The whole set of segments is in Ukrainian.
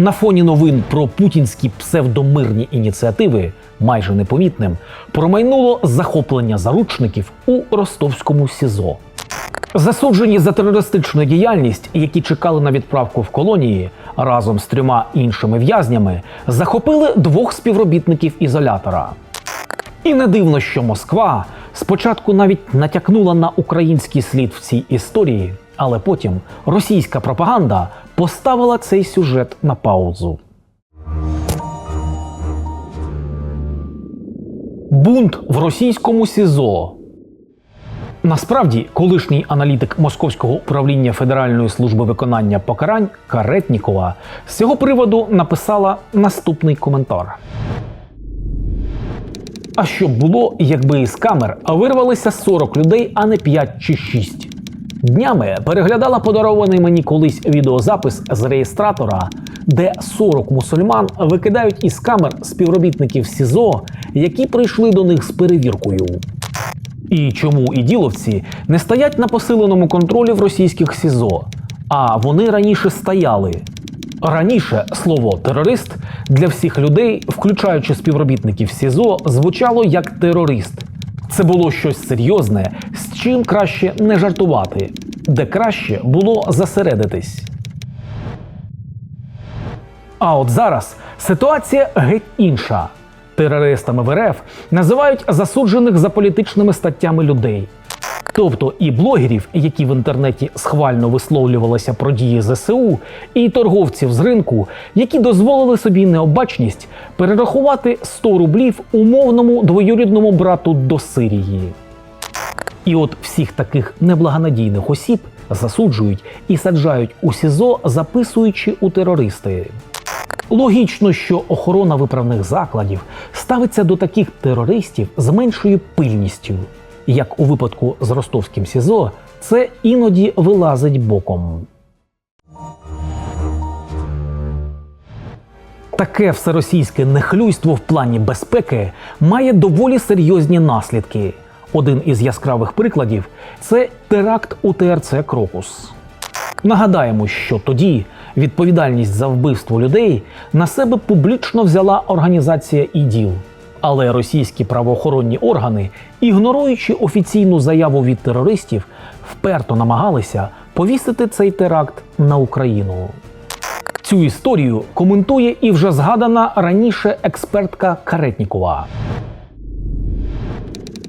На фоні новин про путінські псевдомирні ініціативи майже непомітним промайнуло захоплення заручників у ростовському СІЗО. Засуджені за терористичну діяльність, які чекали на відправку в колонії разом з трьома іншими в'язнями, захопили двох співробітників ізолятора. І не дивно, що Москва спочатку навіть натякнула на український слід в цій історії, але потім російська пропаганда поставила цей сюжет на паузу. Бунт в російському СІЗО. Насправді, колишній аналітик Московського управління Федеральної служби виконання покарань Каретнікова з цього приводу написала наступний коментар. А що б було, якби із камер вирвалися 40 людей, а не 5 чи 6? Днями переглядала подарований мені колись відеозапис з реєстратора, де 40 мусульман викидають із камер співробітників СІЗО, які прийшли до них з перевіркою. І чому іділовці не стоять на посиленому контролі в російських СІЗО, а вони раніше стояли. Раніше слово терорист для всіх людей, включаючи співробітників СІЗО, звучало як терорист. Це було щось серйозне, чим краще не жартувати, де краще було засередитись. А от зараз ситуація геть інша. Терористами в РФ називають засуджених за політичними статтями людей. Тобто і блогерів, які в інтернеті схвально висловлювалися про дії ЗСУ, і торговців з ринку, які дозволили собі необачність перерахувати 100 рублів умовному двоюрідному брату до Сирії. І от всіх таких неблагонадійних осіб засуджують і саджають у СІЗО, записуючи у терористи. Логічно, що охорона виправних закладів ставиться до таких терористів з меншою пильністю. Як у випадку з ростовським СІЗО, це іноді вилазить боком. Таке всеросійське нехлюйство в плані безпеки має доволі серйозні наслідки. Один із яскравих прикладів це теракт у ТРЦ Крокус. Нагадаємо, що тоді відповідальність за вбивство людей на себе публічно взяла організація ІДІЛ. Але російські правоохоронні органи, ігноруючи офіційну заяву від терористів, вперто намагалися повісити цей теракт на Україну. Цю історію коментує і вже згадана раніше експертка Каретнікова.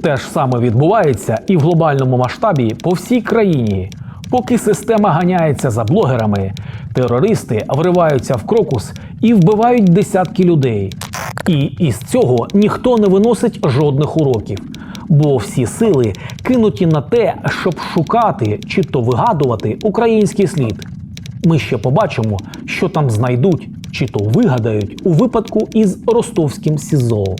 Те ж саме відбувається і в глобальному масштабі по всій країні. Поки система ганяється за блогерами, терористи вриваються в крокус і вбивають десятки людей. І із цього ніхто не виносить жодних уроків, бо всі сили кинуті на те, щоб шукати чи то вигадувати український слід. Ми ще побачимо, що там знайдуть чи то вигадають у випадку із ростовським СІЗО.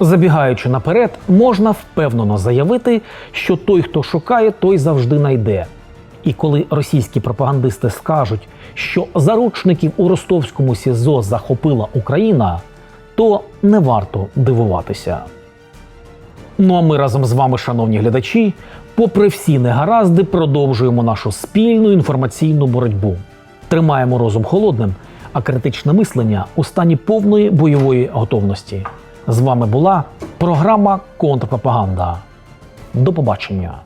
Забігаючи наперед, можна впевнено заявити, що той, хто шукає, той завжди найде. І коли російські пропагандисти скажуть, що заручників у ростовському СІЗО захопила Україна, то не варто дивуватися. Ну а ми разом з вами, шановні глядачі, попри всі негаразди, продовжуємо нашу спільну інформаційну боротьбу. Тримаємо розум холодним, а критичне мислення у стані повної бойової готовності. З вами була програма Контрпропаганда. До побачення.